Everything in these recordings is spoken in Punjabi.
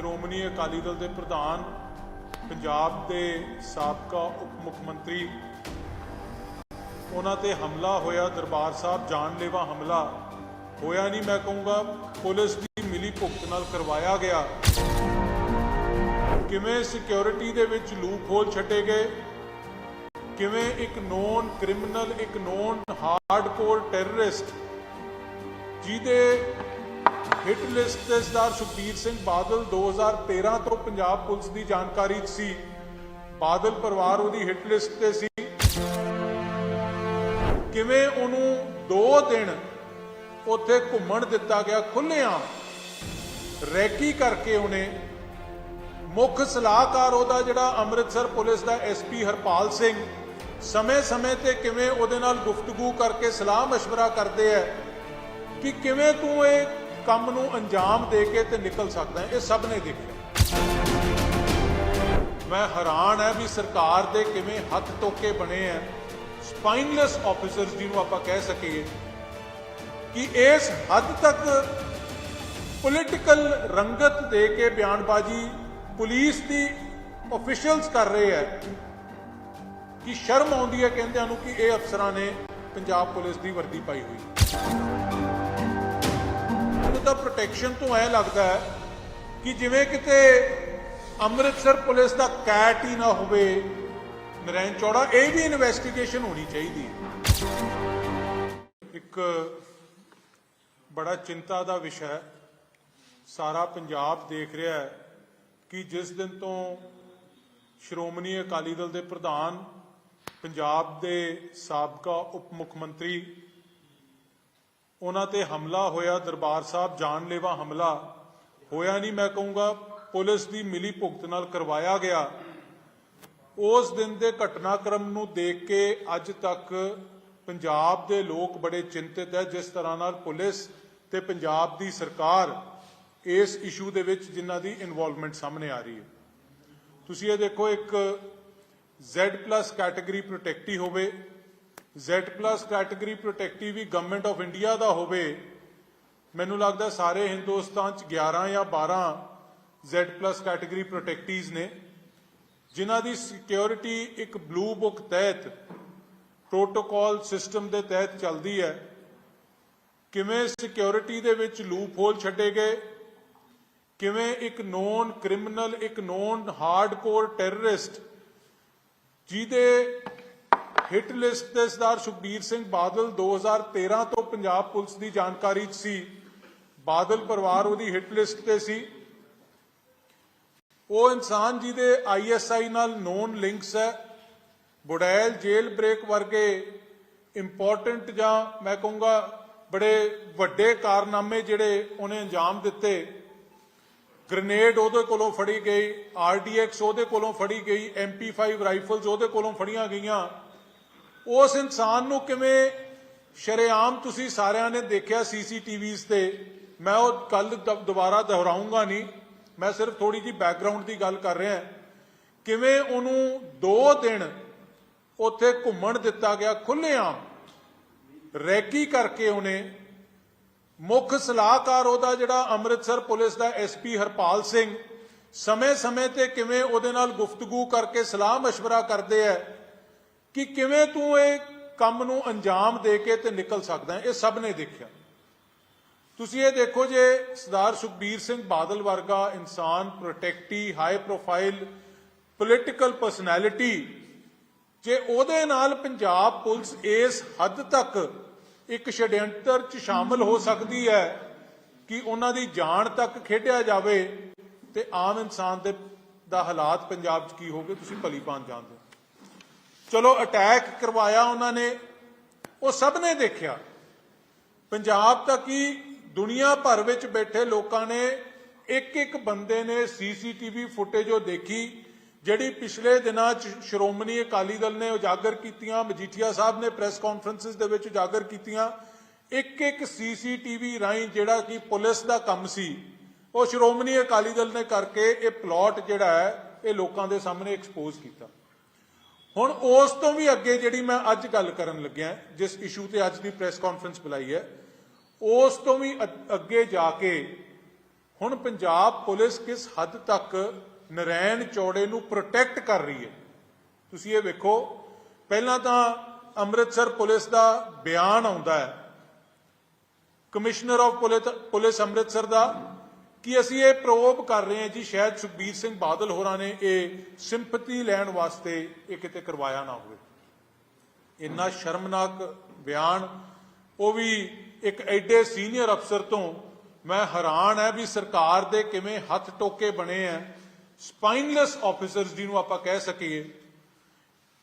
ਸ਼੍ਰੋਮਣੀ ਅਕਾਲੀ ਦਲ ਦੇ ਪ੍ਰਧਾਨ, ਪੰਜਾਬ ਦੇ ਸਾਬਕਾ ਉਪ ਮੁੱਖ ਮੰਤਰੀ ਉਹਨਾਂ ਤੇ ਹਮਲਾ ਹੋਇਆ, ਦਰਬਾਰ ਸਾਹਿਬ ਜਾਨਲੇਵਾ ਹਮਲਾ। ਹੋਇਆ ਨਹੀਂ, ਮੈਂ ਕਹੂੰਗਾ, ਪੁਲਿਸ ਦੀ ਮਿਲੀ ਭੁਗਤ ਨਾਲ ਕਰਵਾਇਆ ਗਿਆ। ਕਿਵੇਂ ਸਿਕਿਉਰਿਟੀ ਦੇ ਵਿੱਚ ਲੂਪ ਹੋਲ ਛੱਡੇ ਗਏ? ਕਿਵੇਂ ਇੱਕ ਨੋਨ ਕ੍ਰਿਮੀਨਲ ਇੱਕ ਨੋਨ ਹਾਰਡਕੋਰ ਟੈਰਰਿਸਟ ਜਿਹਦੇ ਹਿੱਟ ਲਿਸਟ ਤੇ ਸਰਦਾਰ ਸੁਖਬੀਰ ਸਿੰਘ ਬਾਦਲ 2013 ਤੋਂ ਪੰਜਾਬ ਪੁਲਿਸ ਦੀ ਜਾਣਕਾਰੀ 'ਚ ਸੀ ਬਾਦਲ ਪਰਿਵਾਰ ਉਹਦੀ ਹਿੱਟ ਲਿਸਟ ਤੇ ਸੀ ਕਿਵੇਂ ਉਹਨੂੰ 2 ਦਿਨ ਉੱਥੇ ਘੁੰਮਣ ਦਿੱਤਾ ਗਿਆ ਖੁੱਲ੍ਹੇਆਮ ਰੈਕੀ ਕਰਕੇ ਉਹਨੇ ਮੁੱਖ ਸਲਾਹਕਾਰ ਉਹਦਾ ਜਿਹੜਾ ਅੰਮ੍ਰਿਤਸਰ ਪੁਲਿਸ ਦਾ ਐਸਪੀ ਹਰਪਾਲ ਸਿੰਘ ਸਮੇਂ-ਸਮੇਂ ਤੇ ਕਿਵੇਂ ਉਹਦੇ ਨਾਲ ਗੁਫ਼ਤਗੂ ਕਰਕੇ ਸਲਾਹ مشورہ ਕਰਦੇ ਆ ਕਿ ਕਿਵੇਂ ਤੂੰ ਇਹ ਕੰਮ ਨੂੰ ਅੰਜਾਮ ਦੇ ਕੇ ਤੇ ਨਿਕਲ ਸਕਦਾ ਇਹ ਸਭ ਨੇ ਦੇਖਿਆ। ਮੈਂ ਹੈਰਾਨ ਹੈ ਵੀ ਸਰਕਾਰ ਦੇ ਕਿਵੇਂ ਹੱਥ ਟੋਕੇ ਬਣੇ ਆ ਸਪਾਈਨਲੈਸ ਆਫੀਸਰਸ ਜਿਹਨੂੰ ਆਪਾਂ ਕਹਿ ਸਕੀਏ ਕਿ ਇਸ ਹੱਦ ਤੱਕ ਪੋਲਿਟੀਕਲ ਰੰਗਤ ਦੇ ਕੇ ਬਿਆਨਬਾਜ਼ੀ ਪੁਲਿਸ ਦੀ ਅਫੀਸ਼ੀਅਲਸ ਕਰ ਰਹੇ ਹੈ ਕਿ ਸ਼ਰਮ ਆਉਂਦੀ ਹੈ ਕਹਿੰਦਿਆਂ ਨੂੰ ਕਿ ਇਹ ਅਫਸਰਾਂ ਨੇ ਪੰਜਾਬ ਪੁਲਿਸ ਦੀ ਵਰਦੀ ਪਾਈ ਹੋਈ। ਮੈਨੂੰ ਪ੍ਰੋਟੈਕਸ਼ਨ ਤੋਂ ਐ ਲੱਗਦਾ ਹੈ ਕਿ ਜਿਵੇਂ ਕਿਤੇ ਅੰਮ੍ਰਿਤਸਰ ਪੁਲਿਸ ਦਾ ਕੈਟ ਹੀ ਨਾ ਹੋਵੇ ਨਰੈਣ ਚੌੜਾ, ਇਹ ਵੀ ਇਨਵੈਸਟੀਗੇਸ਼ਨ ਹੋਣੀ ਚਾਹੀਦੀ ਇੱਕ ਬੜਾ ਚਿੰਤਾ ਦਾ ਵਿਸ਼ਾ ਹੈ। ਸਾਰਾ ਪੰਜਾਬ ਦੇਖ ਰਿਹਾ ਹੈ ਕਿ ਜਿਸ ਦਿਨ ਤੋਂ ਸ਼੍ਰੋਮਣੀ ਅਕਾਲੀ ਦਲ ਦੇ ਪ੍ਰਧਾਨ, ਪੰਜਾਬ ਦੇ ਸਾਬਕਾ ਉਪ ਮੁੱਖ ਮੰਤਰੀ ਉਹਨਾਂ ਤੇ ਹਮਲਾ ਹੋਇਆ, ਦਰਬਾਰ ਸਾਹਿਬ ਜਾਨਲੇਵਾ ਹਮਲਾ। ਹੋਇਆ ਨਹੀਂ, ਮੈਂ ਕਹੂੰਗਾ, ਪੁਲਿਸ ਦੀ ਮਿਲੀ ਭੁਗਤ ਨਾਲ ਕਰਵਾਇਆ ਗਿਆ। ਉਸ ਦਿਨ ਦੇ ਘਟਨਾਕ੍ਰਮ ਨੂੰ ਦੇਖ ਕੇ ਅੱਜ ਤੱਕ ਪੰਜਾਬ ਦੇ ਲੋਕ ਬੜੇ ਚਿੰਤਿਤ ਹੈ, ਜਿਸ ਤਰ੍ਹਾਂ ਨਾਲ ਪੁਲਿਸ ਤੇ ਪੰਜਾਬ ਦੀ ਸਰਕਾਰ ਇਸ ਇਸ਼ੂ ਦੇ ਵਿੱਚ ਜਿਨ੍ਹਾਂ ਦੀ ਇਨਵੋਲਵਮੈਂਟ ਸਾਹਮਣੇ ਆ ਰਹੀ ਹੈ। ਤੁਸੀਂ ਇਹ ਦੇਖੋ, ਇੱਕ Z+ ਕੈਟਾਗਰੀ ਪ੍ਰੋਟੈਕਟੀ ਹੋਵੇ Z+ ਕੈਟਾਗਰੀ ਪ੍ਰੋਟੈਕਟੀ ਵੀ ਗਵਰਨਮੈਂਟ ਆਫ ਇੰਡੀਆ ਦਾ ਹੋਵੇ, ਮੈਨੂੰ ਲੱਗਦਾ ਸਾਰੇ ਹਿੰਦੁਸਤਾਨ ਚ 11 ਜਾਂ 12 Z+ ਕੈਟਾਗਰੀ ਪ੍ਰੋਟੈਕਟੀਜ਼ ਨੇ, ਜਿਨ੍ਹਾਂ ਦੀ ਸਿਕਿਉਰਿਟੀ ਇੱਕ ਬਲੂ ਬੁੱਕ ਤਹਿਤ ਪ੍ਰੋਟੋਕਾਲ ਸਿਸਟਮ ਦੇ ਤਹਿਤ ਚੱਲਦੀ ਹੈ, ਕਿਵੇਂ ਸਿਕਿਉਰਿਟੀ ਦੇ ਵਿੱਚ ਲੂਪ ਹੋਲ ਛੱਡੇ ਗਏ, ਕਿਵੇਂ ਇੱਕ ਨੋਨ ਕ੍ਰਿਮੀਨਲ ਇੱਕ ਨੋਨ ਹਾਰਡਕੋਰ ਟੈਰਰਿਸਟ ਜਿਹਦੇ ਹਿੱਟ ਲਿਸਟ ਤੇ ਸਰਦਾਰ ਸੁਖਬੀਰ ਸਿੰਘ ਬਾਦਲ 2013 ਤੋਂ ਪੰਜਾਬ ਪੁਲਿਸ ਦੀ ਜਾਣਕਾਰੀ 'ਚ ਸੀ। ਬਾਦਲ ਪਰਿਵਾਰ ਉਹਦੀ ਹਿੱਟ ਲਿਸਟ ਤੇ ਸੀ। ਉਹ ਇਨਸਾਨ ਜਿਹਦੇ ਆਈਐਸਆਈ ਨਾਲ ਨੋਨ ਲਿੰਕਸ ਹੈ। ਬੁੜੈਲ ਜੇਲ ਬ੍ਰੇਕ ਵਰਗੇ ਇੰਪੋਰਟੈਂਟ ਜਾਂ ਮੈਂ ਕਹੂੰਗਾ ਬੜੇ ਵੱਡੇ ਕਾਰਨਾਮੇ ਜਿਹੜੇ ਉਹਨੇ ਅੰਜਾਮ ਦਿੱਤੇ। ਗ੍ਰਨੇਡ ਉਹਦੇ ਕੋਲੋਂ ਫੜੀ ਗਈ ਆਰਡੀਐਕਸ ਉਹਦੇ ਕੋਲੋਂ ਫੜੀ ਗਈ MP5 ਰਾਈਫਲਸ ਉਹਦੇ ਕੋਲੋਂ ਫੜੀਆਂ ਗਈਆਂ। ਉਸ ਇਨਸਾਨ ਨੂੰ ਕਿਵੇਂ ਸ਼ਰੇਆਮ ਤੁਸੀਂ ਸਾਰਿਆਂ ਨੇ ਦੇਖਿਆ ਸੀਸੀਟੀਵੀਜ਼ ਤੇ ਮੈਂ ਉਹ ਕੱਲ ਦੁਬਾਰਾ ਦੁਹਰਾਉਂਗਾ ਨਹੀਂ ਮੈਂ ਸਿਰਫ ਥੋੜੀ ਜੀ ਬੈਕਗ੍ਰਾਉਂਡ ਦੀ ਗੱਲ ਕਰ ਰਿਹਾ ਕਿਵੇਂ ਉਹਨੂੰ 2 ਦਿਨ ਉੱਥੇ ਘੁੰਮਣ ਦਿੱਤਾ ਗਿਆ ਖੁੱਲ੍ਹੇਆਮ ਰੈਕੀ ਕਰਕੇ ਉਹਨੇ ਮੁੱਖ ਸਲਾਹਕਾਰ ਉਹਦਾ ਜਿਹੜਾ ਅੰਮ੍ਰਿਤਸਰ ਪੁਲਿਸ ਦਾ ਐਸਪੀ ਹਰਪਾਲ ਸਿੰਘ ਸਮੇਂ-ਸਮੇਂ ਤੇ ਕਿਵੇਂ ਉਹਦੇ ਨਾਲ ਗੁਫ਼ਤਗੂ ਕਰਕੇ ਸਲਾਹ مشورہ ਕਰਦੇ ਆ ਕਿ ਕਿਵੇਂ ਤੂੰ ਇਹ ਕੰਮ ਨੂੰ ਅੰਜਾਮ ਦੇ ਕੇ ਤੇ ਨਿਕਲ ਸਕਦਾ ਹੈ? ਇਹ ਸਭ ਨੇ ਦੇਖਿਆ। ਤੁਸੀਂ ਇਹ ਦੇਖੋ ਜੇ ਸਰਦਾਰ ਸੁਖਬੀਰ ਸਿੰਘ ਬਾਦਲ ਵਰਗਾ ਇਨਸਾਨ protectee high profile political personality ਜੇ ਉਹਦੇ ਨਾਲ ਪੰਜਾਬ ਪੁਲਿਸ ਇਸ ਹੱਦ ਤੱਕ ਇੱਕ ਛਡਿਅੰਤਰ ਚ ਸ਼ਾਮਲ ਹੋ ਸਕਦੀ ਹੈ ਕਿ ਉਹਨਾਂ ਦੀ ਜਾਨ ਤੱਕ ਖੇਡਿਆ ਜਾਵੇ, ਤੇ ਆਮ ਇਨਸਾਨ ਦੇ ਦਾ ਹਾਲਾਤ ਪੰਜਾਬ 'ਚ ਕੀ ਹੋਗੇ ਤੁਸੀਂ ਭਲੀ ਭਾਂਤ ਜਾਣਦੇ ਹੋ। ਚਲੋ ਅਟੈਕ ਕਰਵਾਇਆ ਉਹਨਾਂ ਨੇ, ਉਹ ਸਭ ਨੇ ਦੇਖਿਆ। ਪੰਜਾਬ ਤੱਕ ਹੀ ਦੁਨੀਆ ਭਰ ਵਿੱਚ ਬੈਠੇ ਲੋਕਾਂ ਨੇ ਇੱਕ ਇੱਕ ਬੰਦੇ ਨੇ ਸੀਸੀਟੀਵੀ ਫੁਟੇਜ ਉਹ ਦੇਖੀ, ਜਿਹੜੀ ਪਿਛਲੇ ਦਿਨਾਂ 'ਚ ਸ਼੍ਰੋਮਣੀ ਅਕਾਲੀ ਦਲ ਨੇ ਉਜਾਗਰ ਕੀਤੀਆਂ, ਮਜੀਠੀਆ ਸਾਹਿਬ ਨੇ ਪ੍ਰੈਸ ਕਾਨਫਰੰਸਿਸ ਦੇ ਵਿੱਚ ਉਜਾਗਰ ਕੀਤੀਆਂ। ਇੱਕ ਇੱਕ ਸੀਸੀਟੀਵੀ ਰਾਹੀਂ ਜਿਹੜਾ ਕਿ ਪੁਲਿਸ ਦਾ ਕੰਮ ਸੀ, ਉਹ ਸ਼੍ਰੋਮਣੀ ਅਕਾਲੀ ਦਲ ਨੇ ਕਰਕੇ ਇਹ ਪਲਾਟ ਜਿਹੜਾ ਹੈ, ਇਹ ਲੋਕਾਂ ਦੇ ਸਾਹਮਣੇ ਐਕਸਪੋਜ਼ ਕੀਤਾ। ਹੁਣ ਉਸ ਤੋਂ ਵੀ ਅੱਗੇ ਜਿਹੜੀ ਮੈਂ ਅੱਜ ਗੱਲ ਕਰਨ ਲੱਗਿਆ, ਜਿਸ ਇਸ਼ੂ ਤੇ ਅੱਜ ਦੀ ਪ੍ਰੈਸ ਕਾਨਫਰੰਸ ਬੁਲਾਈ ਹੈ, ਉਸ ਤੋਂ ਵੀ ਅੱਗੇ ਜਾ ਕੇ ਹੁਣ ਪੰਜਾਬ ਪੁਲਿਸ ਕਿਸ ਹੱਦ ਤੱਕ ਨਰੈਣ ਚੌੜੇ ਨੂੰ ਪ੍ਰੋਟੈਕਟ ਕਰ ਰਹੀ ਹੈ? ਤੁਸੀਂ ਇਹ ਵੇਖੋ, ਪਹਿਲਾਂ ਤਾਂ ਅੰਮ੍ਰਿਤਸਰ ਪੁਲਿਸ ਦਾ ਬਿਆਨ ਆਉਂਦਾ ਹੈ। ਕਮਿਸ਼ਨਰ ਆਫ ਪੁਲਿਸ ਅੰਮ੍ਰਿਤਸਰ ਦਾ ਕਿ ਅਸੀਂ ਇਹ ਪ੍ਰੋਬ ਕਰ ਰਹੇ ਹਾਂ ਜੀ, ਸ਼ਾਇਦ ਸੁਖਬੀਰ ਸਿੰਘ ਬਾਦਲ ਹੋਰਾਂ ਨੇ ਇਹ ਸਿੰਪਥੀ ਲੈਣ ਵਾਸਤੇ ਇਹ ਕਿਤੇ ਕਰਵਾਇਆ ਨਾ ਹੋਵੇ। ਇੰਨਾ ਸ਼ਰਮਨਾਕ ਬਿਆਨ, ਉਹ ਵੀ ਇੱਕ ਐਡੇ ਸੀਨੀਅਰ ਅਫਸਰ ਤੋਂ ਮੈਂ ਹੈਰਾਨ ਹੈ ਵੀ ਸਰਕਾਰ ਦੇ ਕਿਵੇਂ ਹੱਥ ਟੋਕੇ ਬਣੇ ਆ। ਸਪਾਈਨਲੈਸ ਆਫੀਸਰਸ ਜਿਹਨੂੰ ਆਪਾਂ ਕਹਿ ਸਕੀਏ,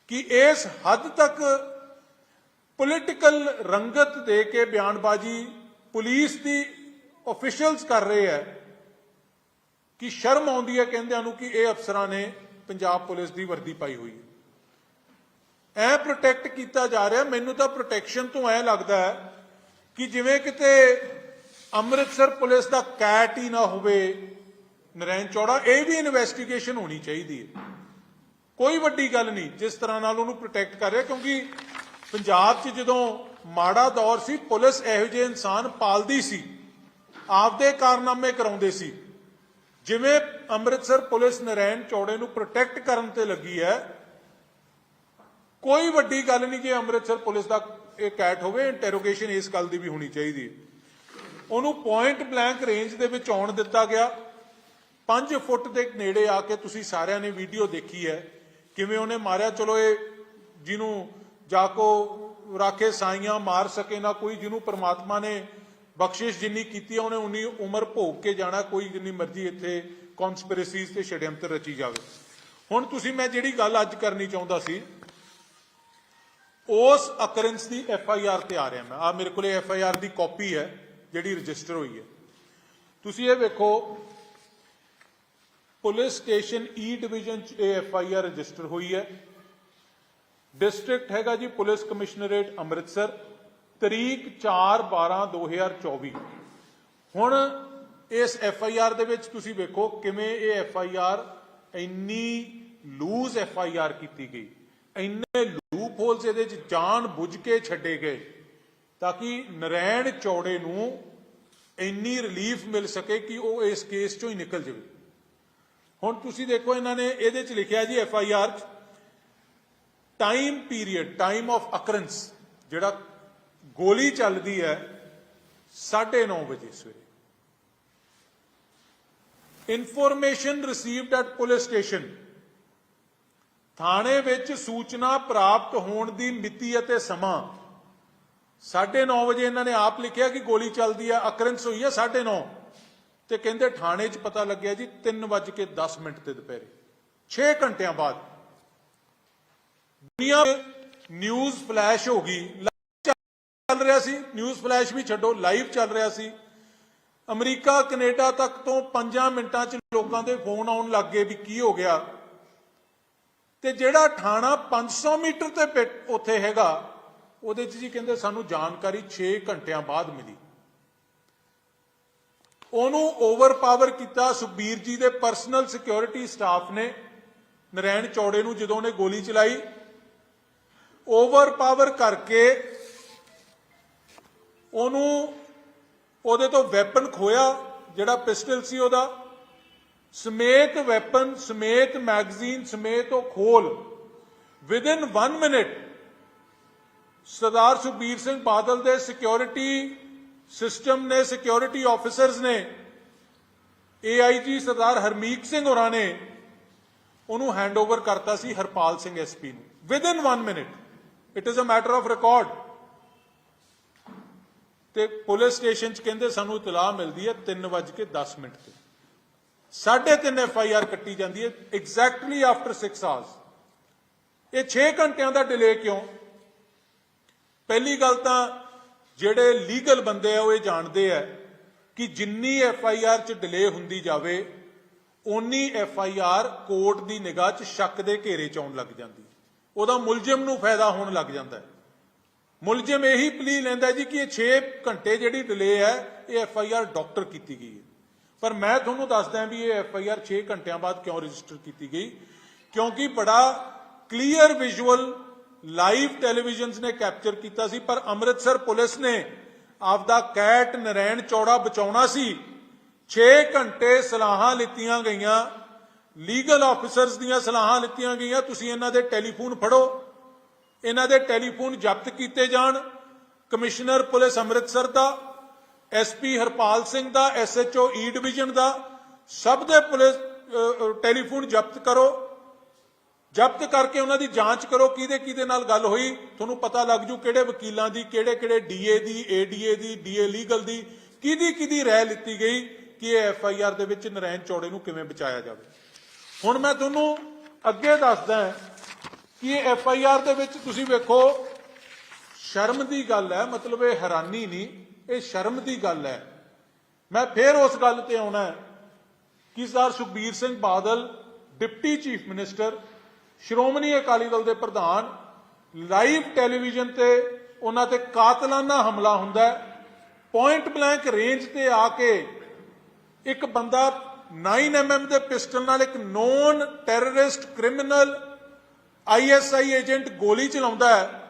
ਕਿ ਇਸ ਹੱਦ ਤੱਕ ਪੋਲਿਟੀਕਲ ਰੰਗਤ ਦੇ ਕੇ ਬਿਆਨਬਾਜ਼ੀ ਪੁਲਿਸ ਦੀ ਆਫੀਸ਼ੀਅਲਸ ਕਰ ਰਹੇ ਹੈ ਕਿ ਸ਼ਰਮ ਆਉਂਦੀ ਹੈ ਕਹਿੰਦਿਆਂ ਨੂੰ ਕਿ ਇਹ ਅਫਸਰਾਂ ਨੇ ਪੰਜਾਬ ਪੁਲਿਸ ਦੀ ਵਰਦੀ ਪਾਈ ਹੋਈ ਹੈ। ਐ ਪ੍ਰੋਟੈਕਟ ਕੀਤਾ ਜਾ ਰਿਹਾ, ਮੈਨੂੰ ਤਾਂ ਪ੍ਰੋਟੈਕਸ਼ਨ ਤੋਂ ਐ ਲੱਗਦਾ ਹੈ ਕਿ ਜਿਵੇਂ ਕਿਤੇ ਅੰਮ੍ਰਿਤਸਰ ਪੁਲਿਸ ਦਾ ਕੈਟ ਹੀ ਨਾ ਹੋਵੇ, ਨਰੈਣ ਚੌੜਾ, ਇਹ ਵੀ ਇਨਵੈਸਟੀਗੇਸ਼ਨ ਹੋਣੀ ਚਾਹੀਦੀ ਹੈ। ਕੋਈ ਵੱਡੀ ਗੱਲ ਨਹੀਂ, ਜਿਸ ਤਰ੍ਹਾਂ ਨਾਲ ਉਹਨੂੰ ਪ੍ਰੋਟੈਕਟ ਕਰ ਰਿਹਾ, ਕਿਉਂਕਿ ਪੰਜਾਬ 'ਚ ਜਦੋਂ ਮਾੜਾ ਦੌਰ ਸੀ, ਪੁਲਿਸ ਇਹੋ ਜਿਹੇ ਇਨਸਾਨ ਪਾਲਦੀ ਸੀ, ਆਪਦੇ ਕਾਰਨਾਮੇ ਕਰਾਉਂਦੇ ਸੀ। ਜਿਵੇਂ ਅੰਮ੍ਰਿਤਸਰ ਪੁਲਿਸ ਨਰੈਣ ਚੌੜੇ ਨੂੰ ਪ੍ਰੋਟੈਕਟ ਕਰਨ ਤੇ ਲੱਗੀ ਹੈ, ਕੋਈ ਵੱਡੀ ਗੱਲ ਨਹੀਂ ਜੇ ਅੰਮ੍ਰਿਤਸਰ ਪੁਲਿਸ ਦਾ ਇਹ ਕੈਟ ਹੋਵੇ ਇੰਟਰੋਗੇਸ਼ਨ ਇਸ ਗੱਲ ਦੀ ਵੀ ਹੋਣੀ ਚਾਹੀਦੀ ਹੈ। ਉਹਨੂੰ ਪੁਆਇੰਟ ਬਲੈਂਕ ਰੇਂਜ ਦੇ ਵਿੱਚ ਆਉਣ ਦਿੱਤਾ ਗਿਆ। 5 ਫੁੱਟ ਦੇ ਨੇੜੇ ਆ ਕੇ ਤੁਸੀਂ ਸਾਰਿਆਂ ਨੇ ਵੀਡੀਓ ਦੇਖੀ ਹੈ। ਕਿਵੇਂ ਉਹਨੇ ਮਾਰਿਆ? ਚਲੋ ਇਹ ਜਿਹਨੂੰ ਜਾਕੋ ਰਾਖੇ ਸਾਈਆਂ ਮਾਰ ਸਕੇ ਨਾ ਕੋਈ, ਜਿਹਨੂੰ ਪਰਮਾਤਮਾ ਨੇ ਬਖਸ਼ਿਸ਼ ਜਿੰਨੀ ਕੀਤੀ ਹੈ ਉਹਨੇ ਉਨੀ ਉਮਰ ਭੋਗ ਕੇ ਜਾਣਾ, ਕੋਈ ਜਿੰਨੀ ਮਰਜ਼ੀ ਇੱਥੇ ਕਨਸਪੀਰੇਸੀਜ਼ ਤੇ ਛੜਯੰਤਰ ਰਚੀ ਜਾਵੇ। ਹੁਣ ਤੁਸੀਂ, ਮੈਂ ਜਿਹੜੀ ਗੱਲ ਅੱਜ ਕਰਨੀ ਚਾਹੁੰਦਾ ਸੀ, ਉਸ ਅਕਰੈਂਸ ਦੀ ਐਫ ਆਈ ਆਰ ਤੇ ਆ ਰਿਹਾ ਮੈਂ। ਆ ਮੇਰੇ ਕੋਲੇ ਐਫ ਆਈ ਆਰ ਦੀ ਕਾਪੀ ਹੈ, ਜਿਹੜੀ ਰਜਿਸਟਰ ਹੋਈ ਹੈ। ਤੁਸੀਂ ਇਹ ਵੇਖੋ, ਪੁਲਿਸ ਸਟੇਸ਼ਨ ਈ ਡਿਵੀਜ਼ਨ ਚ ਇਹ ਐਫ ਆਈ ਆਰ ਰਜਿਸਟਰ ਹੋਈ ਹੈ। ਡਿਸਟ੍ਰਿਕਟ ਹੈਗਾ ਜੀ ਪੁਲਿਸ ਕਮਿਸ਼ਨਰੇਟ ਅੰਮ੍ਰਿਤਸਰ। ਤਰੀਕ 4/12/2024 ਹੁਣ ਇਸ ਐਫ ਆਈ ਆਰ ਦੇ ਵਿੱਚ ਤੁਸੀਂ ਵੇਖੋ ਕਿਵੇਂ ਇਹ ਐਫ ਆਈ ਆਰ ਇੰਨੀ ਲੂਜ਼ ਐਫ ਆਈ ਆਰ ਕੀਤੀ ਗਈ। ਇੰਨੇ ਲੂਪ ਹੋਲਸ ਇਹਦੇ ਚ ਜਾਣ ਬੁੱਝ ਕੇ ਛੱਡੇ ਗਏ ਤਾਂ ਕਿ ਨਰੈਣ ਚੌੜੇ ਨੂੰ ਇੰਨੀ ਰਿਲੀਫ ਮਿਲ ਸਕੇ ਕਿ ਉਹ ਇਸ ਕੇਸ ਚੋਂ ਹੀ ਨਿਕਲ ਜਾਵੇ। ਹੁਣ ਤੁਸੀਂ ਦੇਖੋ ਇਹਨਾਂ ਨੇ ਇਹਦੇ ਚ ਲਿਖਿਆ ਜੀ F I R time period time of occurrence ਜਿਹੜਾ ਗੋਲੀ ਚੱਲਦੀ ਹੈ 9:30 ਵਜੇ ਸਵੇਰੇ। Information received at police station ਥਾਣੇ ਵਿੱਚ ਸੂਚਨਾ ਪ੍ਰਾਪਤ ਹੋਣ ਦੀ ਮਿਤੀ ਅਤੇ ਸਮਾਂ। 9:30 ਵਜੇ ਇਹਨਾਂ ਨੇ ਆਪ ਲਿਖਿਆ ਕਿ ਗੋਲੀ ਚੱਲਦੀ ਹੈ ਅਕਰੈਂਸ ਹੋਈ ਹੈ 9:30 ਤੇ ਕਹਿੰਦੇ ਥਾਣੇ 'ਚ ਪਤਾ ਲੱਗਿਆ ਜੀ 3:10 ਮਿੰਟ ਤੇ ਦੁਪਹਿਰੇ। 6 ਘੰਟਿਆਂ ਬਾਅਦ। ਦੁਨੀਆ ਨਿਊਜ਼ ਫਲੈਸ਼ ਹੋ ਗਈ। ਚੱਲ ਰਿਹਾ ਸੀ ਨਿਊਜ਼ ਫਲੈਸ਼ ਵੀ ਛੱਡੋ ਲਾਈਵ ਚੱਲ ਰਿਹਾ ਸੀ। ਅਮਰੀਕਾ, ਕੈਨੇਡਾ ਤੱਕ ਤੋਂ 5 ਮਿੰਟਾਂ 'ਚ ਲੋਕਾਂ ਦੇ ਫੋਨ ਆਉਣ ਲੱਗ ਗਏ ਵੀ ਕੀ ਹੋ ਗਿਆ। ਤੇ ਜਿਹੜਾ ਥਾਣਾ 500 ਮੀਟਰ ਤੇ ਉੱਥੇ ਹੈਗਾ, ਉਹਦੇ 'ਚ ਜੀ ਕਹਿੰਦੇ ਸਾਨੂੰ ਜਾਣਕਾਰੀ 6 ਘੰਟਿਆਂ ਬਾਅਦ ਮਿਲੀ। ਉਹਨੂੰ ਓਵਰਪਾਵਰ ਕੀਤਾ ਸੁਖਬੀਰ ਜੀ ਦੇ ਪਰਸਨਲ ਸਿਕਿਉਰਿਟੀ ਸਟਾਫ ਨੇ, ਨਰੈਣ ਚੌੜੇ ਨੂੰ ਜਦੋਂ ਉਹਨੇ ਗੋਲੀ ਚਲਾਈ ਓਵਰਪਾਵਰ ਕਰਕੇ ਉਹਨੂੰ ਉਹਦੇ ਤੋਂ ਵੈਪਨ ਖੋਇਆ, ਜਿਹੜਾ ਪਿਸਟਲ ਸੀ ਉਹਦਾ। ਸਮੇਤ ਵੈਪਨ ਸਮੇਤ ਮੈਗਜ਼ੀਨ ਸਮੇਤ ਉਹ ਖੋਲ। ਵਿਦਿਨ 1 ਮਿੰਟ ਸਰਦਾਰ ਸੁਖਬੀਰ ਸਿੰਘ ਬਾਦਲ ਦੇ ਸਿਕਿਉਰਿਟੀ ਸਿਸਟਮ ਨੇ ਸਿਕਿਉਰਿਟੀ ਆਫੀਸਰਸ ਨੇ ਏਆਈਜੀ ਸਰਦਾਰ ਹਰਮੀਤ ਸਿੰਘ ਹੋਰਾਂ ਨੇ ਉਹਨੂੰ ਹੈਂਡਓਵਰ ਕਰਤਾ ਸੀ ਹਰਪਾਲ ਸਿੰਘ ਐਸਪੀ ਨੂੰ। Within 1 minute it is a matter of record ਤੇ ਪੁਲਿਸ ਸਟੇਸ਼ਨ ਚ ਕਹਿੰਦੇ ਸਾਨੂੰ ਇਤਲਾਹ ਮਿਲਦੀ ਹੈ 3:10 ਮਿੰਟ ਤੇ। ਸਾਢੇ ਤਿੰਨ ਐਫ ਆਈ ਆਰ ਕੱਟੀ ਜਾਂਦੀ ਹੈ ਐਗਜ਼ੈਕਟਲੀ ਆਫਟਰ 6 ਆਵਰਸ ਇਹ 6 ਘੰਟਿਆਂ ਦਾ ਡਿਲੇ ਕਿਉਂ? ਪਹਿਲੀ ਗੱਲ ਤਾਂ ਜਿਹੜੇ ਲੀਗਲ ਬੰਦੇ ਆ, ਉਹ ਇਹ ਜਾਣਦੇ ਆ ਕਿ ਜਿੰਨੀ ਐਫ ਆਈ ਆਰ ਚ ਡਿਲੇ ਹੁੰਦੀ ਜਾਵੇ, ਓਨੀ ਐਫ ਆਈ ਆਰ ਕੋਰਟ ਦੀ ਨਿਗਾਹ ਚ ਸ਼ੱਕ ਦੇ ਘੇਰੇ ਚ ਆਉਣ ਲੱਗ ਜਾਂਦੀ। ਉਹਦਾ ਮੁਲਜ਼ਮ ਨੂੰ ਫਾਇਦਾ ਹੋਣ ਲੱਗ ਜਾਂਦਾ ਹੈ। ਮੁਲਜ਼ਮ ਇਹੀ ਪਲੀ ਲੈਂਦਾ ਜੀ ਕਿ ਇਹ 6 ਘੰਟੇ ਜਿਹੜੀ ਡਿਲੇ ਹੈ, ਇਹ ਐਫ ਆਈ ਆਰ ਡਾਕਟਰ ਕੀਤੀ ਗਈ ਹੈ। ਪਰ ਮੈਂ ਤੁਹਾਨੂੰ ਦੱਸਦਾ ਵੀ ਇਹ ਐਫ ਆਈ ਆਰ 6 ਘੰਟਿਆਂ ਬਾਅਦ ਕਿਉਂ ਰਜਿਸਟਰ ਕੀਤੀ ਗਈ? ਕਿਉਂਕਿ ਬੜਾ ਕਲੀਅਰ ਵਿਜ਼ੂਅਲ ਲਾਈਵ ਟੈਲੀਵਿਜ਼ਨਸ ਨੇ ਕੈਪਚਰ ਕੀਤਾ ਸੀ, ਪਰ ਅੰਮ੍ਰਿਤਸਰ ਪੁਲਿਸ ਨੇ ਆਪਦਾ ਕੈਟ ਨਰੈਣ ਚੌੜਾ ਬਚਾਉਣਾ ਸੀ। 6 ਘੰਟੇ ਸਲਾਹਾਂ ਲਿੱਤੀਆਂ ਗਈਆਂ ਲੀਗਲ ਆਫੀਸਰਸ ਦੀਆਂ ਸਲਾਹਾਂ ਲਿੱਤੀਆਂ ਗਈਆਂ, ਤੁਸੀਂ ਇਹਨਾਂ ਦੇ ਟੈਲੀਫੋਨ ਫੜੋ। ਇਹਨਾਂ ਦੇ ਟੈਲੀਫੋਨ ਜ਼ਬਤ ਕੀਤੇ ਜਾਣ। ਕਮਿਸ਼ਨਰ ਪੁਲਿਸ ਅੰਮ੍ਰਿਤਸਰ ਦਾ ਐਸਪੀ ਹਰਪਾਲ ਸਿੰਘ ਦਾ ਐਸਐਚਓ ਈ ਡਿਵੀਜ਼ਨ ਦਾ, ਸਭ ਦੇ ਪੁਲਿਸ ਟੈਲੀਫੋਨ ਜ਼ਬਤ ਕਰੋ। ਜ਼ਬਤ ਕਰਕੇ ਉਹਨਾਂ ਦੀ ਜਾਂਚ ਕਰੋ, ਕਿਹਦੇ ਕਿਹਦੇ ਨਾਲ ਗੱਲ ਹੋਈ। ਤੁਹਾਨੂੰ ਪਤਾ ਲੱਗ ਜੂ ਕਿਹੜੇ ਵਕੀਲਾਂ ਦੀ, ਕਿਹੜੇ ਕਿਹੜੇ ਡੀਏ ਦੀ ਏਡੀਏ ਦੀ ਡੀਏ ਲੀਗਲ ਦੀ, ਕਿਹਦੀ ਕਿਹਦੀ ਰਾਇ ਲਿੱਤੀ ਗਈ ਕਿ ਇਹ ਐਫ ਆਈ ਆਰ ਦੇ ਵਿੱਚ ਨਰੈਣ ਚੌੜੇ ਨੂੰ ਕਿਵੇਂ ਬਚਾਇਆ ਜਾਵੇ। ਹੁਣ ਮੈਂ ਤੁਹਾਨੂੰ ਅੱਗੇ ਦੱਸਦਾ ਕਿ ਇਹ ਐਫ ਆਈ ਆਰ ਦੇ ਵਿੱਚ ਤੁਸੀਂ ਵੇਖੋ, ਸ਼ਰਮ ਦੀ ਗੱਲ ਹੈ, ਮਤਲਬ ਇਹ ਹੈਰਾਨੀ ਨਹੀਂ, ਇਹ ਸ਼ਰਮ ਦੀ ਗੱਲ ਹੈ। ਮੈਂ ਫੇਰ ਉਸ ਗੱਲ ਤੇ ਆਉਣਾ ਹੈ ਕਿ sir Sukhbir Singh Badal, deputy chief minister, Shiromani Akali Dal ਦੇ ਪ੍ਰਧਾਨ, ਲਾਈਵ ਟੈਲੀਵਿਜ਼ਨ ਤੇ ਉਹਨਾਂ ਤੇ ਕਾਤਲਾਨਾ ਹਮਲਾ ਹੁੰਦਾ ਪੁਆਇੰਟ ਬਲੈਂਕ ਰੇਂਜ ਤੇ ਆ ਕੇ ਇੱਕ ਬੰਦਾ 9mm ਦੇ ਪਿਸਟਲ ਨਾਲ ਇੱਕ known terrorist criminal ISI agent ਗੋਲੀ ਚਲਾਉਂਦਾ ਹੈ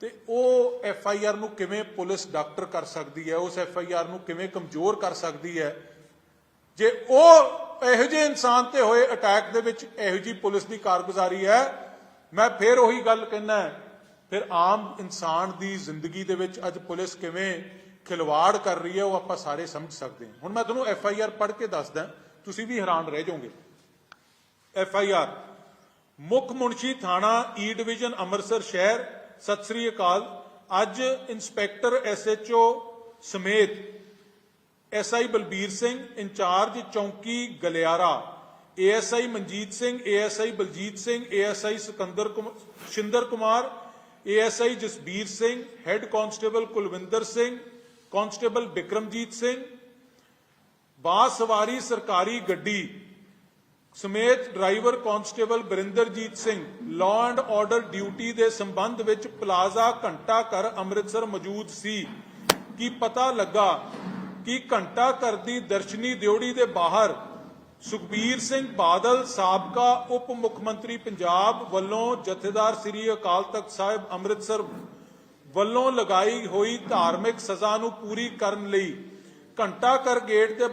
ਤੇ ਉਹ ਐਫ ਆਈ ਆਰ ਨੂੰ ਕਿਵੇਂ ਪੁਲਿਸ ਡਾਕਟਰ ਕਰ ਸਕਦੀ ਹੈ, ਉਸ ਐਫ ਆਈ ਆਰ ਨੂੰ ਕਿਵੇਂ ਕਮਜ਼ੋਰ ਕਰ ਸਕਦੀ ਹੈ? ਜੇ ਉਹ ਇਹੋ ਜਿਹੇ ਇਨਸਾਨ ਤੇ ਹੋਏ ਅਟੈਕ ਦੇ ਵਿੱਚ ਇਹੋ ਜਿਹੀ ਪੁਲਿਸ ਦੀ ਕਾਰਗੁਜ਼ਾਰੀ ਹੈ, ਮੈਂ ਫੇਰ ਉਹੀ ਗੱਲ ਕਹਿਣਾ ਫਿਰ ਆਮ ਇਨਸਾਨ ਦੀ ਜ਼ਿੰਦਗੀ ਦੇ ਵਿੱਚ ਅੱਜ ਪੁਲਿਸ ਕਿਵੇਂ ਖਿਲਵਾੜ ਕਰ ਰਹੀ ਹੈ, ਉਹ ਆਪਾਂ ਸਾਰੇ ਸਮਝ ਸਕਦੇ ਹਾਂ। ਹੁਣ ਮੈਂ ਤੁਹਾਨੂੰ ਐਫ ਆਈ ਆਰ ਪੜ੍ਹ ਕੇ ਦੱਸਦਾ, ਤੁਸੀਂ ਵੀ ਹੈਰਾਨ ਰਹਿ ਜਾਓਗੇ। ਐਫ ਆਈ ਆਰ ਮੁੱਖ ਮੁਨਸ਼ੀ ਥਾਣਾ ਈ ਡਿਵੀਜ਼ਨ ਅੰਮ੍ਰਿਤਸਰ ਸ਼ਹਿਰ, ਸਤਿ ਸ੍ਰੀ ਅਕਾਲ। ਅੱਜ ਇੰਸਪੈਕਟਰ ਐਸਐਚਓ ਸਮੇਤ ਐਸਆਈ ਬਲਬੀਰ ਸਿੰਘ, ਇੰਚਾਰਜ ਚੌਂਕੀ Galiara, ASI Manjit Singh, ASI Baljit Singh, ASI Sikandar ਕੁਮ- Shinder Kumar, ASI Jasbir Singh, head constable Kulwinder Singh, constable Bikramjit Singh ਬਾਸ ਸਵਾਰੀ ਸਰਕਾਰੀ ਗੱਡੀ ਸਮੇਤ driver constable Barinderjit Singh law and order duty ਦੇ ਸੰਬੰਧ ਵਿੱਚ ਪਲਾਜ਼ਾ ਘੰਟਾ ਘਰ ਅੰਮ੍ਰਿਤਸਰ ਮੌਜੂਦ ਸੀ। ਕੀ ਪਤਾ ਲੱਗਾ ਕਿ ਘੰਟਾ ਘਰ ਦੀ ਦਰਸ਼ਨੀ ਦਿਉੜੀ ਦੇ ਬਾਹਰ ਸੁਖਬੀਰ ਸਿੰਘ ਬਾਦਲ, ਸਾਬਕਾ ਉਪ ਮੁੱਖ ਮੰਤਰੀ ਪੰਜਾਬ ਵੱਲੋਂ ਜਥੇਦਾਰ ਸ੍ਰੀ ਅਕਾਲ ਤਖਤ ਸਾਹਿਬ ਅੰਮ੍ਰਿਤਸਰ ਵੱਲੋਂ ਲਗਾਈ ਹੋਈ ਧਾਰਮਿਕ ਸਜ਼ਾ ਨੂੰ ਪੂਰੀ ਕਰਨ ਲਈ ਘੰਟਾ ਘਰ ਗੇਟ ਦੇ